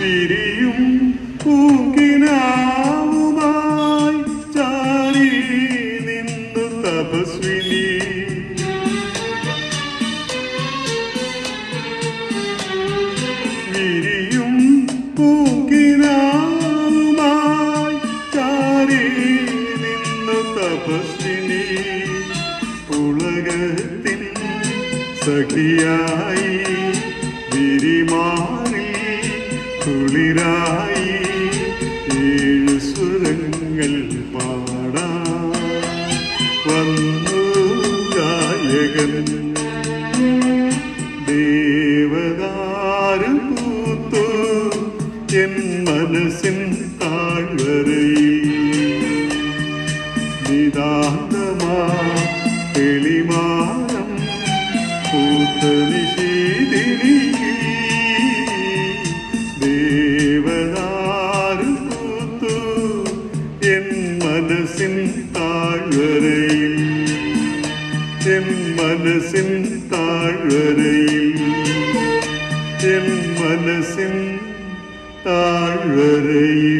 വിരിയും പൂക്കിനാവുമായി ചാരി നിന്നു തപസ്വിനി. വിരിയും പൂക്കിനാവുമായി ചാരി നിന്നു തപസ്വിനി. പുളകത്തിൻ സഖിയായി കുളിരായി ഏഴു സ്വരങ്ങൾ പാടാ. വന്നു ഗായകൻ. ദേവദാരു പൂത്തു എൻ മനസ്സിൻ താഴ്വരയിൽ. നിതാന്തമാ തെളിമാനം മനസ്സിൻ താഴ്വരയിൽ. എൻ മനസ്സിൻ താഴ്വരയിൽ. എൻ മനസ്സിൻ താഴ്വരയിൽ.